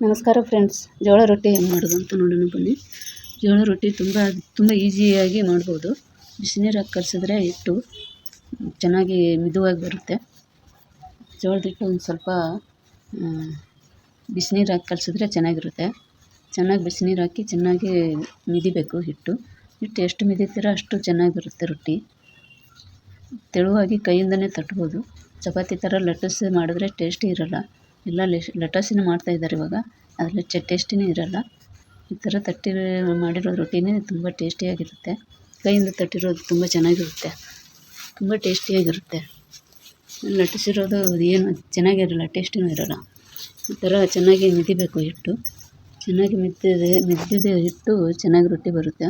ನಮಸ್ಕಾರ ಫ್ರೆಂಡ್ಸ್ ಜೋಳ ರೊಟ್ಟಿ ಹೆಂಗೆ ಮಾಡೋದು ಅಂತ ನೋಡೋಣ ಬನ್ನಿ. ಜೋಳ ರೊಟ್ಟಿ ತುಂಬ ತುಂಬ ಈಸಿಯಾಗಿ ಮಾಡ್ಬೋದು. ಬಿಸಿನೀರು ಹಾಕಿ ಕಲಸಿದ್ರೆ ಹಿಟ್ಟು ಚೆನ್ನಾಗಿ ಮಿದುವಾಗಿ ಬರುತ್ತೆ. ಜೋಳದ ಹಿಟ್ಟು ಒಂದು ಸ್ವಲ್ಪ ಬಿಸಿನೀರು ಹಾಕಿ ಕಲಸಿದ್ರೆ ಚೆನ್ನಾಗಿರುತ್ತೆ. ಚೆನ್ನಾಗಿ ಬಿಸಿನೀರು ಹಾಕಿ ಚೆನ್ನಾಗಿ ಮಿದಿಬೇಕು ಹಿಟ್ಟು. ಹಿಟ್ಟು ಎಷ್ಟು ಮಿದಿತೀರೋ ಅಷ್ಟು ಚೆನ್ನಾಗಿರುತ್ತೆ ರೊಟ್ಟಿ. ತೆಳುವಾಗಿ ಕೈಯಿಂದನೇ ತಟ್ಬೋದು. ಚಪಾತಿ ಥರ ಲಟ್ಟಿಸಿ ಮಾಡಿದ್ರೆ ಟೇಸ್ಟಿ ಇರೋಲ್ಲ. ಎಲ್ಲ ಮಾಡ್ತಾ ಮಾಡ್ತಾಯಿದ್ದಾರೆ ಇವಾಗ. ಅದರಲ್ಲಿ ಚ, ಟೇಸ್ಟಿನೇ ಇರೋಲ್ಲ. ಈ ಥರ ತಟ್ಟಿ ಮಾಡಿರೋ ರೊಟ್ಟಿನೇ ತುಂಬ ಟೇಸ್ಟಿಯಾಗಿರುತ್ತೆ. ಕೈಯಿಂದ ತಟ್ಟಿರೋದು ತುಂಬ ಚೆನ್ನಾಗಿರುತ್ತೆ. ತುಂಬ ಟೇಸ್ಟಿಯಾಗಿರುತ್ತೆ. ಲಟ್ಟಿಸಿರೋದು ಏನು ಚೆನ್ನಾಗಿರಲ್ಲ, ಟೇಸ್ಟಿನೂ ಇರೋಲ್ಲ. ಈ ಥರ ಚೆನ್ನಾಗಿ ಮಿದಿಬೇಕು ಹಿಟ್ಟು. ಚೆನ್ನಾಗಿ ಮಿದ್ದಿದೆ ಮಿದ್ದಿದೆ ಹಿಟ್ಟು ಚೆನ್ನಾಗಿ ರೊಟ್ಟಿ ಬರುತ್ತೆ.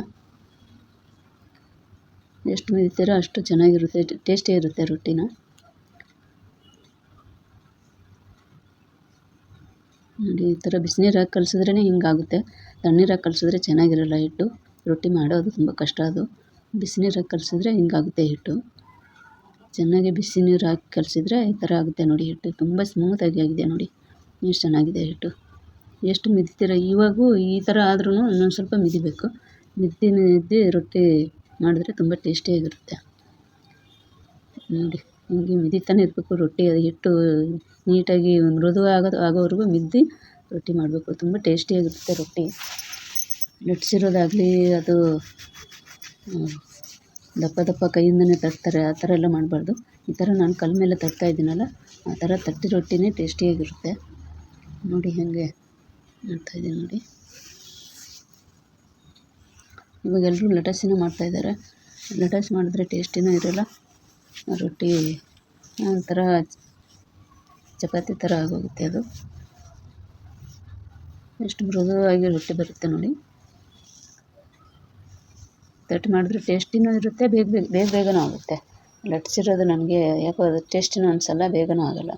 ಎಷ್ಟು ಮಿದಿತೀರೋ ಅಷ್ಟು ಚೆನ್ನಾಗಿರುತ್ತೆ ಟೇಸ್ಟಿ ಇರುತ್ತೆ ರೊಟ್ಟಿನ. ನೋಡಿ, ಈ ಥರ ಬಿಸಿನೀರಾಗಿ ಕಲ್ಸಿದ್ರೇ ಹಿಂಗಾಗುತ್ತೆ. ತಣ್ಣೀರಾಗಿ ಕಲ್ಸಿದ್ರೆ ಚೆನ್ನಾಗಿರಲ್ಲ ಹಿಟ್ಟು. ರೊಟ್ಟಿ ಮಾಡೋದು ತುಂಬ ಕಷ್ಟ ಅದು. ಬಿಸಿನೀರಾಗಿ ಕಲಸಿದ್ರೆ ಹಿಂಗಾಗುತ್ತೆ ಹಿಟ್ಟು. ಚೆನ್ನಾಗಿ ಬಿಸಿ ನೀರು ಹಾಕಿ ಕಲಸಿದ್ರೆ ಈ ಥರ ಆಗುತ್ತೆ ನೋಡಿ ಹಿಟ್ಟು. ತುಂಬ ಸ್ಮೂತಾಗಿ ಆಗಿದೆ ನೋಡಿ. ಎಷ್ಟು ಚೆನ್ನಾಗಿದೆ ಹಿಟ್ಟು. ಎಷ್ಟು ಮಿದಿತೀರ? ಇವಾಗೂ ಈ ಥರ ಆದ್ರೂ ಇನ್ನೊಂದು ಸ್ವಲ್ಪ ಮಿದಿಬೇಕು. ಮಿದ್ದಿ ಮಿದ್ದಿ ರೊಟ್ಟಿ ಮಾಡಿದ್ರೆ ತುಂಬ ಟೇಸ್ಟಿಯಾಗಿರುತ್ತೆ ನೋಡಿ. ಹಿಂಗೆ ಮಿದಿತಾನೆ ಇರಬೇಕು, ರೊಟ್ಟಿ ಅದು ಹಿಟ್ಟು ನೀಟಾಗಿ ಮೃದು ಆಗೋದು, ಆಗೋವರೆಗೂ ಮಿದ್ದಿ ರೊಟ್ಟಿ ಮಾಡಬೇಕು. ತುಂಬ ಟೇಸ್ಟಿಯಾಗಿರುತ್ತೆ ರೊಟ್ಟಿ. ಲಟ್ಸಿರೋದಾಗಲಿ ಅದು ದಪ್ಪ ದಪ್ಪ ಕೈಯಿಂದಲೇ ತರ್ತಾರೆ ಆ ಥರ ಎಲ್ಲ ಮಾಡಬಾರ್ದು. ಈ ಥರ ನಾನು ಕಲ್ಲ ಮೇಲೆ ತಟ್ತಾ ಇದ್ದೀನಲ್ಲ, ಆ ಥರ ತಟ್ಟಿ ರೊಟ್ಟಿನೇ ಟೇಸ್ಟಿಯಾಗಿರುತ್ತೆ. ನೋಡಿ ಹೇಗೆ ಮಾಡ್ತಾಯಿದ್ದೀನಿ ನೋಡಿ. ಇವಾಗ ಎಲ್ಲರೂ ಮಾಡ್ತಾಯಿದ್ದಾರೆ ಲಟಾಸ್ ಮಾಡಿದ್ರೆ ಟೇಸ್ಟಿನೂ ಇರೋಲ್ಲ. ರೊಟ್ಟಿ ಒಂಥರ ಚಪಾತಿ ಥರ ಆಗೋಗುತ್ತೆ ಅದು. ಎಷ್ಟು ಮೃದುವಾಗಿ ರೊಟ್ಟಿ ಬರುತ್ತೆ ನೋಡಿ. ತಟ್ಟು ಮಾಡಿದ್ರೆ ಟೇಸ್ಟಿನೂ ಇರುತ್ತೆ, ಬೇಗ ಬೇಗ ಬೇಗ ಬೇಗನೂ ಆಗುತ್ತೆ. ಲಟ್ಸಿರೋದು ನನಗೆ ಯಾಕೋ ಅದು ಟೇಸ್ಟಿನೂ ಅನಿಸಲ್ಲ, ಬೇಗನೂ ಆಗೋಲ್ಲ.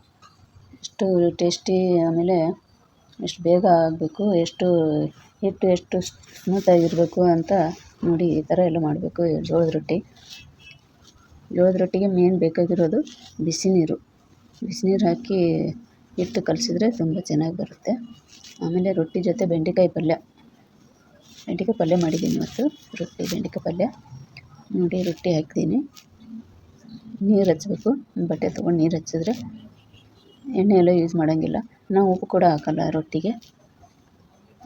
ಎಷ್ಟು ಟೇಸ್ಟಿ ಆಮೇಲೆ ಎಷ್ಟು ಬೇಗ ಆಗಬೇಕು, ಎಷ್ಟು ಹಿಟ್ಟು ಎಷ್ಟು ಸ್ಮೂತಾಗಿರಬೇಕು ಅಂತ ನೋಡಿ ಈ ಥರ ಎಲ್ಲ ಮಾಡಬೇಕು, ಜೋಳದ ರೊಟ್ಟಿ. ಜೋಳದ ರೊಟ್ಟಿಗೆ ಮೇನ್ ಬೇಕಾಗಿರೋದು ಬಿಸಿ ನೀರು. ಬಿಸಿ ನೀರು ಹಾಕಿ ಹಿಟ್ಟು ಕಲಸಿದ್ರೆ ತುಂಬ ಚೆನ್ನಾಗಿ ಬರುತ್ತೆ. ಆಮೇಲೆ ರೊಟ್ಟಿ ಜೊತೆ ಬೆಂಡೆಕಾಯಿ ಪಲ್ಯ. ಬೆಂಡೆಕಾಯಿ ಪಲ್ಯ ಮಾಡಿದ್ದೀನಿ ಇವತ್ತು. ರೊಟ್ಟಿ, ಬೆಂಡೆಕಾಯಿ ಪಲ್ಯ. ನೋಡಿ, ರೊಟ್ಟಿ ಹಾಕ್ತೀನಿ. ನೀರು ಹಚ್ಚಬೇಕು ಬಟ್ಟೆ ತೊಗೊಂಡು ನೀರು ಹಚ್ಚಿದ್ರೆ ಎಣ್ಣೆ ಎಲ್ಲ ಯೂಸ್ ಮಾಡೋಂಗಿಲ್ಲ. ನಾವು ಉಪ್ಪು ಕೂಡ ಹಾಕಲ್ಲ ರೊಟ್ಟಿಗೆ.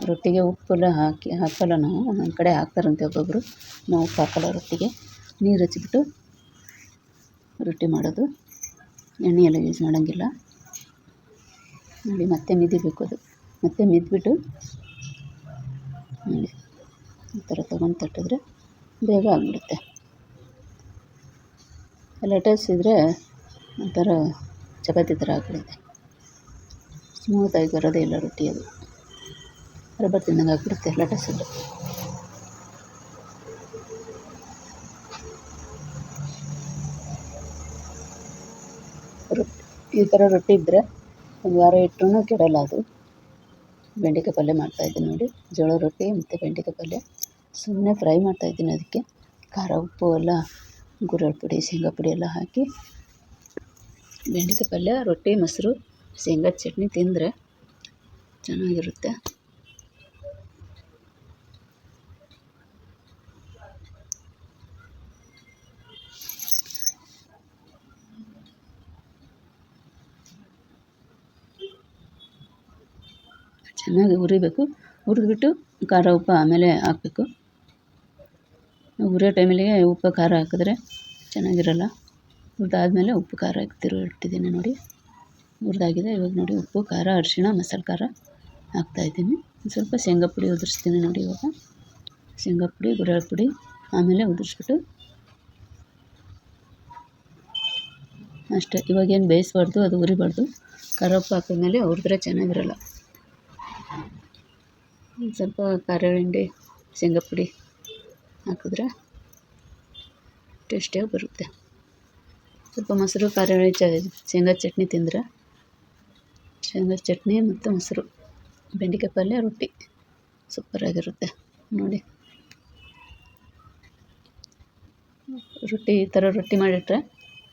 ರೊಟ್ಟಿಗೆ ಉಪ್ಪೆಲ್ಲ ಹಾಕಿ ಹಾಕಲ್ಲ ನಾವು. ಒಂದೊಂದು ಕಡೆ ಹಾಕ್ತಾರಂತೆ ಒಬ್ಬೊಬ್ಬರು ನಾವು ಉಪ್ಪು ಹಾಕಲ್ಲ ರೊಟ್ಟಿಗೆ. ನೀರು ಹಚ್ಬಿಟ್ಟು ರೊಟ್ಟಿ ಮಾಡೋದು. ಎಣ್ಣೆ ಎಲ್ಲ ಯೂಸ್ ಮಾಡೋಂಗಿಲ್ಲ. ನೋಡಿ ಮತ್ತೆ ಮಿದಿಬೇಕು ಅದು. ಮತ್ತೆ ಮಿದ್ಬಿಟ್ಟು ನೋಡಿ ಈ ಥರ ತೊಗೊಂಡು ತಟ್ಟಿದ್ರೆ ಬೇಗ ಆಗಿಬಿಡುತ್ತೆ. ಇದ್ದರೆ ಒಂಥರ ಚಪಾತಿ ಥರ ಆಗಿಬಿಡುತ್ತೆ. ಸ್ಮೂತಾಗಿ ಬರೋದೇ ಇಲ್ಲ ರೊಟ್ಟಿ ಅದು. ರಬ್ಬರ್ ತಿಂದಂಗೆ ಆಗಿಬಿಡುತ್ತೆ ಲೆಟಸ್ ರೊಟ್ಟಿ ಈ ಥರ ರೊಟ್ಟಿ ಇದ್ದರೆ ಒಂದು ವಾರ ಇಟ್ಟರೂ ಕೆಡೋಲ್ಲ ಅದು. ಬೆಂಡೆಕಾಯಿ ಪಲ್ಯ ಮಾಡ್ತಾಯಿದ್ದೀನಿ ನೋಡಿ. ಜೋಳ ರೊಟ್ಟಿ ಮತ್ತು ಬೆಂಡೆಕಾಯಿ ಪಲ್ಯ. ಸುಮ್ಮನೆ ಫ್ರೈ ಮಾಡ್ತಾಯಿದ್ದೀನಿ ಅದಕ್ಕೆ. ಖಾರ, ಉಪ್ಪು ಎಲ್ಲ, ಗುರೆಳ್ಳು ಪುಡಿ, ಶೇಂಗಾ ಪುಡಿ ಎಲ್ಲ ಹಾಕಿ ಬೆಂಡೆಕಾಯಿ ಪಲ್ಯ, ರೊಟ್ಟಿ, ಮೊಸರು ಶೇಂಗಾದ ಚಟ್ನಿ ತಿಂದರೆ ಚೆನ್ನಾಗಿರುತ್ತೆ. ಚೆನ್ನಾಗಿ ಹುರಿಬೇಕು. ಹುರಿದ್ಬಿಟ್ಟು ಖಾರ ಉಪ್ಪು ಆಮೇಲೆ ಹಾಕಬೇಕು. ಹುರಿಯೋ ಟೈಮಲ್ಲಿಗೆ ಉಪ್ಪು ಖಾರ ಹಾಕಿದ್ರೆ ಚೆನ್ನಾಗಿರಲ್ಲ. ಹುರಿದಾದ್ಮೇಲೆ ಉಪ್ಪು ಖಾರ ಹಾಕ್ತಿರೋ ಇಟ್ಟಿದ್ದೀನಿ ನೋಡಿ. ಹುರಿದಾಗಿದೆ. ಇವಾಗ ನೋಡಿ ಉಪ್ಪು, ಖಾರ, ಅರಿಶಿಣ, ಮಸಾಲೆ ಖಾರ ಹಾಕ್ತಾಯಿದ್ದೀನಿ ಸ್ವಲ್ಪ ಶೇಂಗಾ ಪುಡಿ ಉದುರಿಸ್ತೀನಿ ನೋಡಿ ಇವಾಗ. ಶೇಂಗಾ ಪುಡಿ ಗುರೆಳ್ ಪುಡಿ ಆಮೇಲೆ ಉದುರಿಸ್ಬಿಟ್ಟು ಅಷ್ಟೇ. ಇವಾಗೇನು ಬೇಯಿಸ್ಬಾರ್ದು, ಅದು ಉರಿಬಾರ್ದು ಖಾರ ಉಪ್ಪು ಹಾಕಿದ್ಮೇಲೆ ಹುರಿದ್ರೆ ಚೆನ್ನಾಗಿರಲ್ಲ. ಸ್ವಲ್ಪ ಖಾರ ಹಿಂಡಿ ಶೇಂಗಾ ಪುಡಿ ಹಾಕಿದ್ರೆ ಟೇಸ್ಟಿಯಾಗಿ ಬರುತ್ತೆ. ಸ್ವಲ್ಪ ಮೊಸರು ಖಾರ ಚ, ಶೇಂಗಾ ಚಟ್ನಿ ತಿಂದರೆ ಶೇಂಗಾ ಚಟ್ನಿ ಮತ್ತು ಮೊಸರು, ಬೆಂಡೆಕಾಯಿ ಪಲ್ಯ, ರೊಟ್ಟಿ ಸೂಪರಾಗಿರುತ್ತೆ ನೋಡಿ. ರೊಟ್ಟಿ ಈ ಥರ ರೊಟ್ಟಿ ಮಾಡಿಟ್ರೆ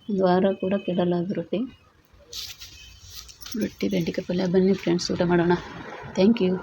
ಒಂದು ವಾರ ಕೂಡ ಕೆಡಲ್ಲ ಅದು ರೊಟ್ಟಿ. ರೊಟ್ಟಿ, ಬೆಂಡೆಕಾಯಿ ಪಲ್ಯ, ಬನ್ನಿ ಫ್ರೆಂಡ್ಸ್ ಊಟ ಮಾಡೋಣ. Thank you